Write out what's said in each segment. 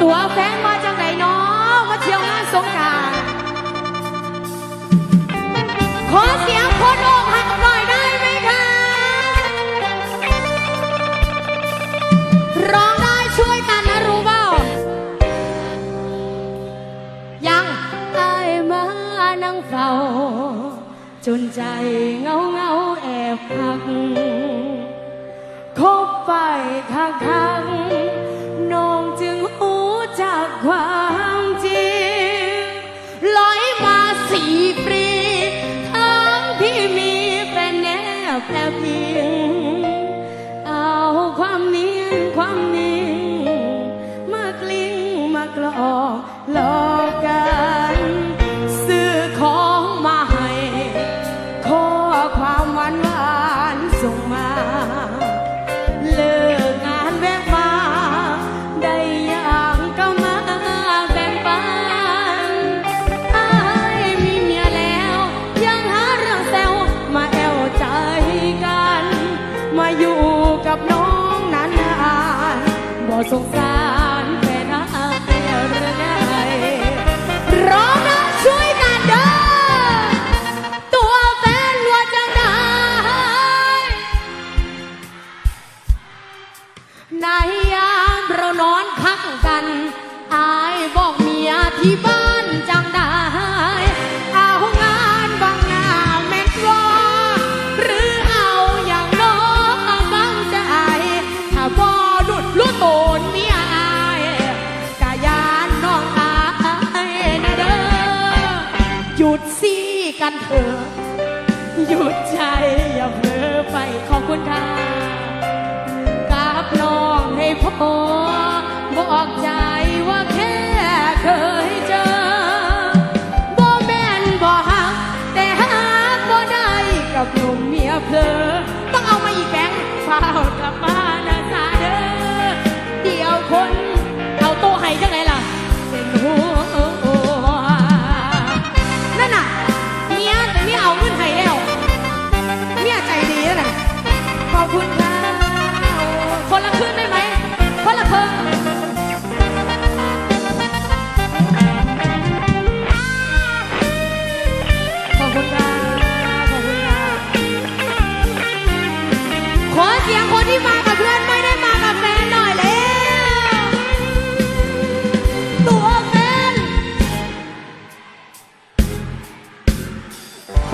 ตัวแฟนมาจังไหนน้อมาเที่ยวงานสงการขอเสียงคนอกหักหน่อยได้ไหมคะ ร้องได้ช่วยกันนะรู้เปล่า ยังไอ้มานั่งเฝ้า จนใจเงาเงาแอบพัก คบไปข้าง ความจริงลอยมาสีปรีทั้งที่มีประแนบแปลเพียง เอาความเนียนความนิ่งมากลิ้งมากลอกหลอก สงสารแฟนาเอายระไดร้องนะช่วยกันเด้อตัวแฟนว่าจะได้ในยามเรานอนพักกัน อายบอกเมียที่บ้านันเถอะหยุดใจอย่าเพลอไปขอบคุณค่ะกราบน้องให้พ่อ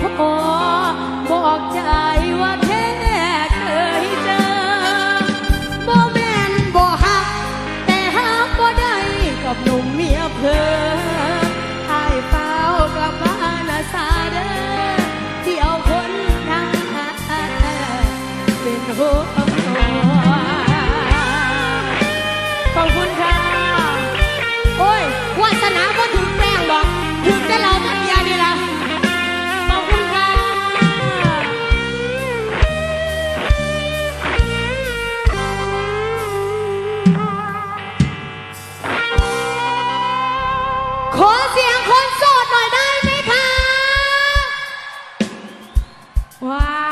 พอบอกใจว่าแท้เคยเจอบ่แมนบ่หัก แต่หักบ่ได้กับหนุ่มเมียเพอไอ้เฝ้ากลับบ้านนะสาเด้อที่ยวคนทั้งเป็นหัว Wow.